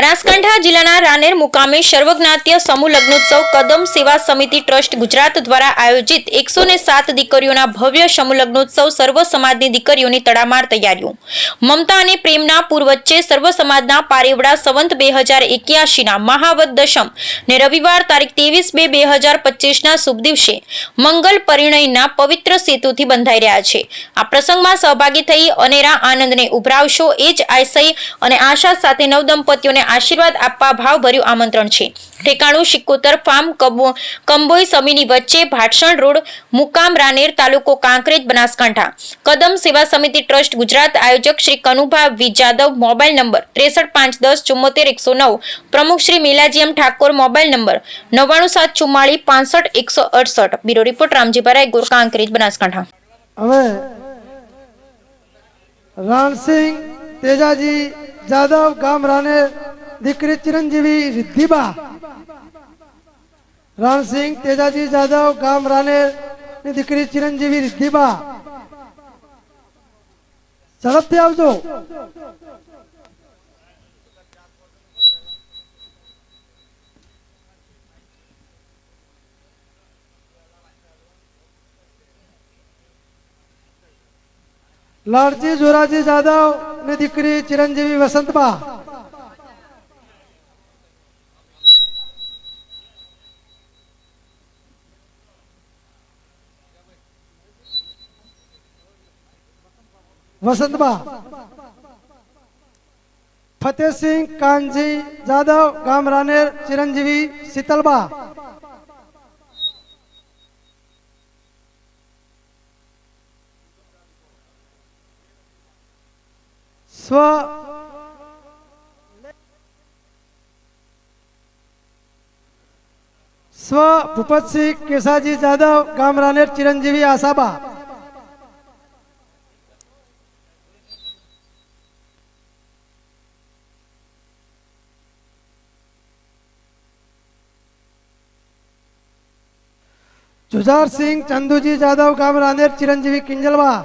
બનાસકાંઠા જિલ્લાના રાનેર મુકામે સર્વજ્ઞાત્ય સમૂહ લગ્નોત્સવ કદમ સેવા સમિતિ ટ્રસ્ટ ગુજરાત દ્વારા આયોજિત એકસો ને સાત દીકરીઓના ભવ્ય સમૂહ લગ્નોત્સવ સર્વ સમાજની દીકરીઓની તડામાર તૈયારીઓ. મમતા અને પ્રેમના પૂર વચ્ચે સર્વ સમાજના પારેવડા સંવંત બે હજાર એક્યાસીના મહાવત દશમ ને રવિવાર તારીખ ત્રેવીસ બે બે હજાર પચીસના શુભ દિવસે મંગલ પરિણયના પવિત્ર સેતુથી બંધાઈ રહ્યા છે. આ પ્રસંગમાં સહભાગી થઈ અનેરા આનંદને ઉભરાવશો એ જ આશય અને આશા સાથે નવદંપતીઓને આશીર્વાદ આપવા ભાવભર્યું આમંત્રણ છે. ઠેકાણું શિકોતર ફાર્મ કબો- કંબોઈ સમીની વચ્ચે ભાટસણ રોડ, મુકામ રાનેર તાલુકો કાંકરેજ, બનાસકાંઠા. કદમ સેવા સમિતિ ટ્રસ્ટ ગુજરાત આયોજક Shri Kanubha V. Jadav mobile number ત્રેસઠ પાંચ દસ ચુમ્મોતેર એકસો નવ. પ્રમુખ શ્રી મેલાજીએમ ઠાકોર મોબાઈલ નંબર નવ્વાણું સાત ચુમ્માળીસ પાંસઠ એકસો અડસઠ. Bureau report Ramjibhai Raigor Kankrej, Banaskantha. હવે રાણસિંહ તેજાજી જાદવ ગામ રાને દીકરી ચિરંજીવી રિદ્ધિબા. રાણસિંહ તેજાજી જાદવ ગામ રાનેરની દીકરી ચિરંજીવી રિદ્ધિબા. ઝડપથી આવજો. લાલજી જોરાજી જાદવની દીકરી ચિરંજીવી વસંતબા. વસંતબા. ફતેહસિંહ કાનજી જાદવ, ગામ રાનેર, ચિરંજીવી, શીતલબા. સ્વ સ્વ ભૂપતસિંહ કેસાજી જાદવ, ગામ રાનેર, ચિરંજીવી આશાબા. જુઝારસિંહ ચંદુજી જાદવ ગામ રાનેર ચિરંજીવી કિંજલવા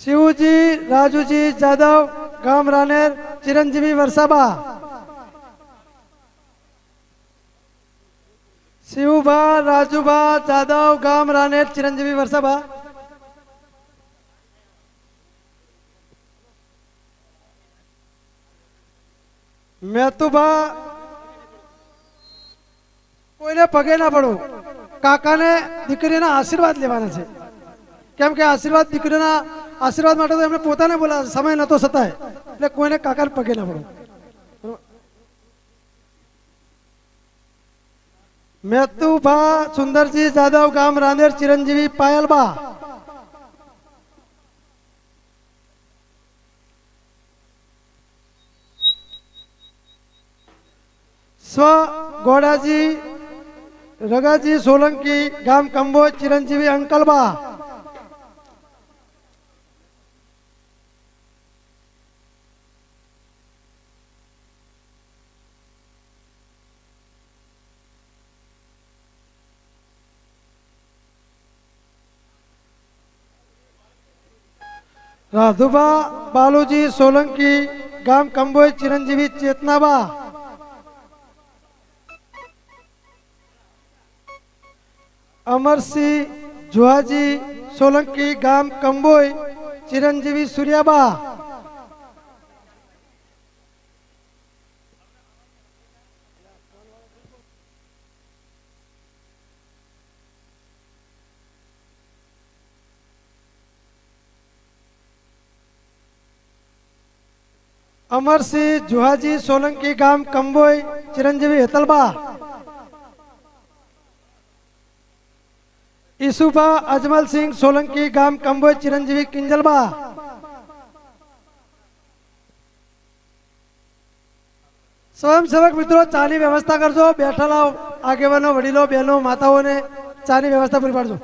શિવજી રાજુજી જાદવ ગામ રાનેર ચિરંજીવી વરસાબા શિવભા રાજુભા જાદવ ગામ રાનેર ચિરંજીવી વરસાબા મેતુભા કોઈને પગે ના પડો. કાકાને દીકરીના આશીર્વાદ લેવાના છે. કેમ કે આશીર્વાદ દીકરીના આશીર્વાદ માટે તો એમને પોતાને બોલા સમય નતો સતાય. એટલે કોઈને કાકાને પગે ના પડો. મેતુભા સુંદરજી જાદવ ગામ રાંદેર ચિરંજીવી પાયલબા સ્વ ગોડાજી, રગાજી, સોલંકી, ગામ કંબોજ ચિરંજીવી, અંકલબા. રાધુબા, બાલુજી, સોલંકી, ગામ કંબોજ ચિરંજીવી, ચેતનાબા. અમરસિંહ જુહાજી સોલંકી ગામ કંબોઈ ચિરંજીવી સૂર્યાબા. અમરસિંહ જુહાજી સોલંકી ગામ કંબોઈ ચિરંજીવી હેતલબા. ઈસુભા અજમલસિંહ સોલંકી ગામ કંબોજ ચિરંજીવી કિંજલબા. સ્વયંસેવક મિત્રો, ચાની વ્યવસ્થા કરજો. બેઠેલા આગેવાનો, વડીલો, બહેનો, માતાઓને ચાની વ્યવસ્થા પૂરી પાડજો.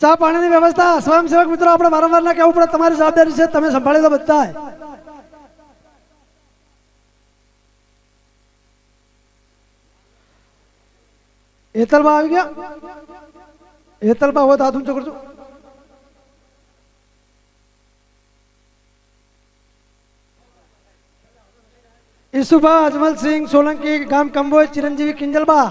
ચા પાણીની વ્યવસ્થા. સ્વયંસેવક મિત્રો, આપણે વારંવાર ના કહેવું પડે. તમારી જવાબદારી છે, તમે સંભાળી દો બધા હેતલબા આવી ગયા? હેતલમાં હોય તો હાથ ઊંચો કરજો. ઈસુભા અજમલસિંહ સોલંકી ગામ કંબોય ચિરંજીવી કિંજલબા.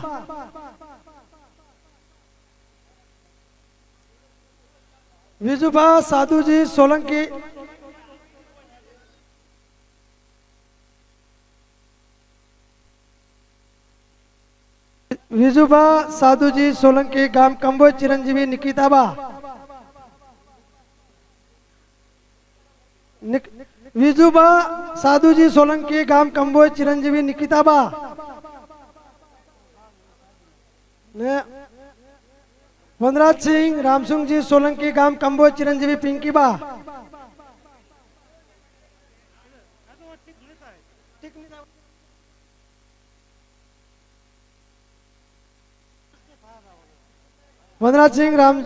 વિજુભા, સાધુજી, સોલંકી વિજુભા સાધુજી સોલંકી ગામ કંબોય ચિરંજીવી નિકિતાબા નિક- વિજુભા સાધુજી સોલંકી ગામ કંબોય ચિરંજીવી નિકિતાબા ને વનરાજસિંહ રામસિંહજી સોલંકી ગામ કંબોજ ચિરંજીવી પિંકીબા વનરાજસિંહ રામ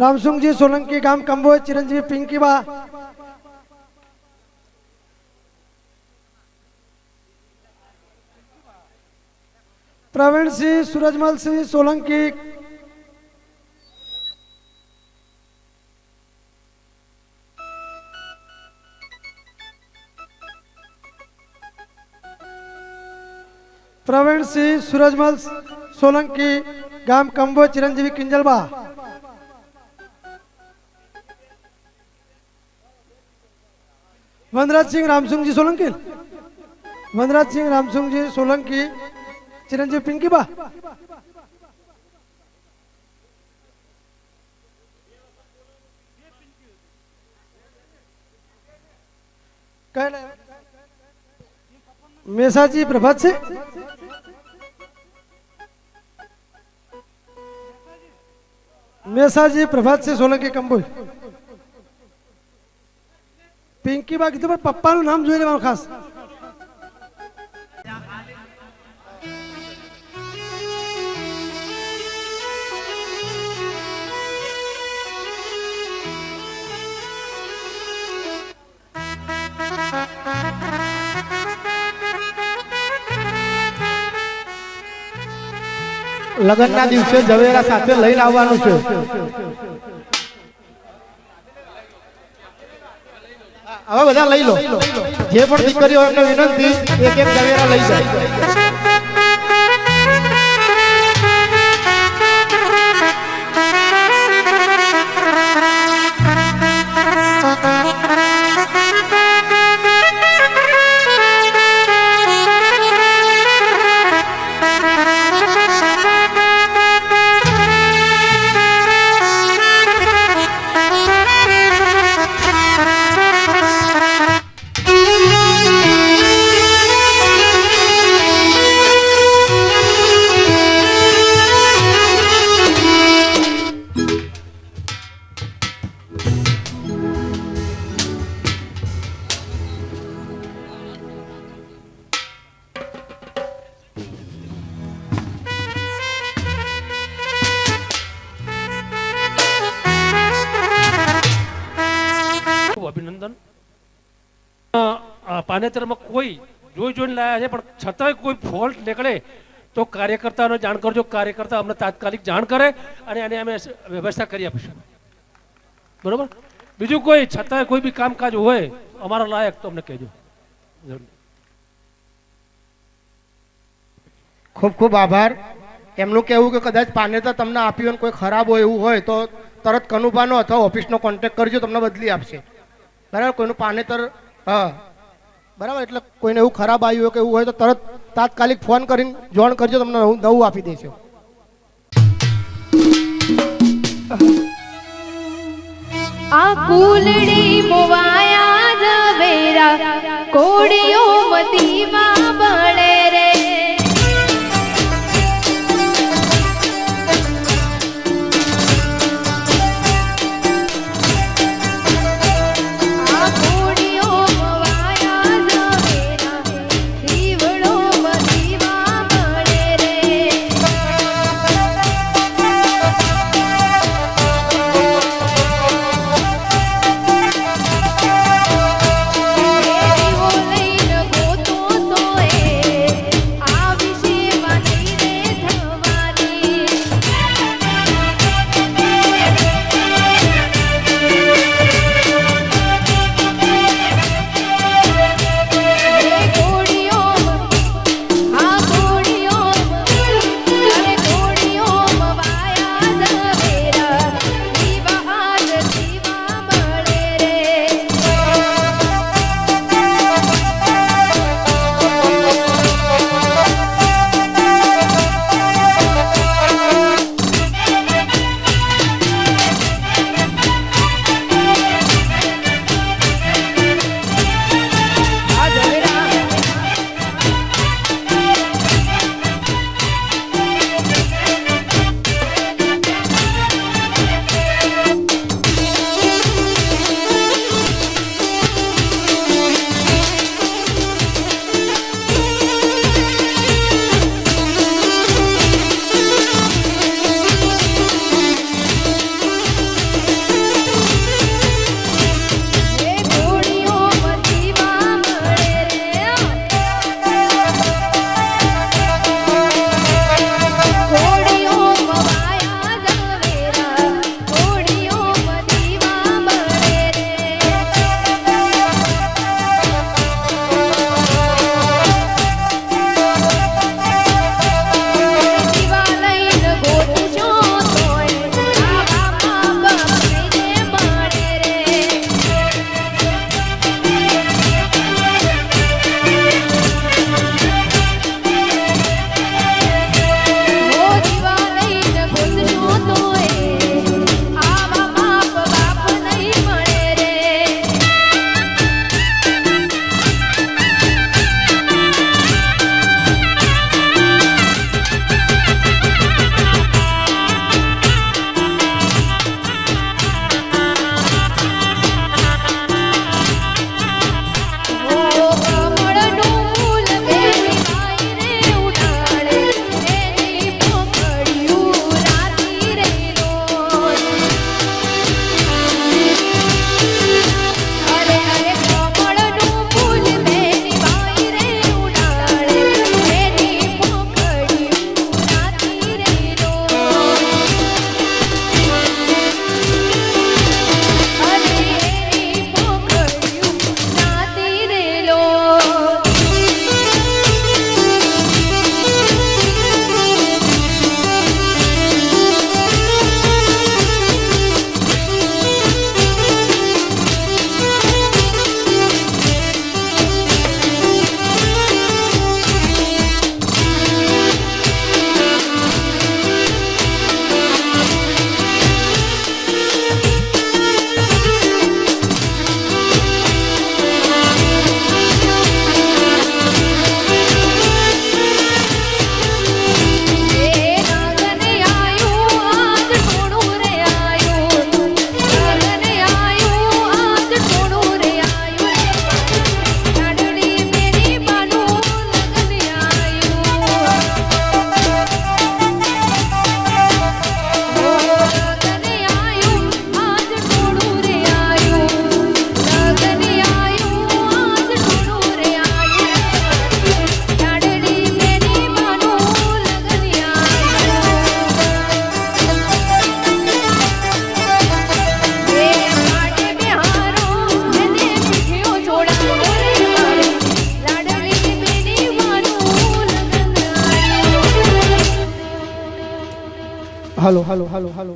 રામસુંગજી સોલંકી ગામ કંબોજ ચિરંજીવી પિંકીબા પ્રવીણસિંહ સુરજમલસિંહ સોલંકી. પ્રવીણસિંહ સુરજમલ સોલંકી. ગામ કંબો ચિરંજીવી કિંજલબા. વનરાજસિંહ રામસિંહજી સોલંકી. વનરાજસિંહ રામસિંહજી સોલંકી, ચિરંજીવી પિંકીબા. મેસાજી પ્રભાત છે મેસાજી પ્રભાત છે સોલંકી કંબોઈ પિંકી બા કીધું પણ પપ્પાનું નામ જોઈ લેવાનું ખાસ. લગ્નના દિવસે ઝવેરા સાથે લઈને આવવાનું છે. હવે બધા લઈ લો. જે પણ દીકરીઓ એમને વિનંતી એક એક ઝવેરા લઈ જાય. પાનેતરમાં કોઈ જોઈ જોઈને લાયા છે, પણ છતાંય કોઈ ફોલ્ટ નીકળે તો કાર્યકર્તાને જાણ કરજો. કાર્યકર્તા અમને તાત્કાલિક જાણ કરે અને એને અમે વ્યવસ્થા કરી આપીશું. બરોબર? બીજું કોઈ, છતાંય કોઈ બી કામકાજ હોય, અમારા લાયક તો અમને કહેજો. ખૂબ ખૂબ આભાર. એમનું કહેવું કે કદાચ પાનેતર તમને આપ્યું કોઈ ખરાબ હોય એવું હોય તો તરત કનુભાનો અથવા ઓફિસનો કોન્ટેક્ટ કરજો, તમને બદલી આપશે. બરાબર? કોઈનું પાનેતર, હા. બરાબર? એટલે કોઈને એવું ખરાબ આવ્યું હોય કે એવું હોય તો તરત તાત્કાલિક ફોન કરીને જોણ કરજો, તમને હું નવું આપી દેશે આ કુલડી મોવાયા જવેરા કોડીઓ મતીમાં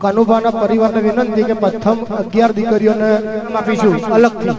કનુભાના પરિવારને વિનંતી કે પ્રથમ અગિયાર દીકરીઓને આપીશું અલગથી.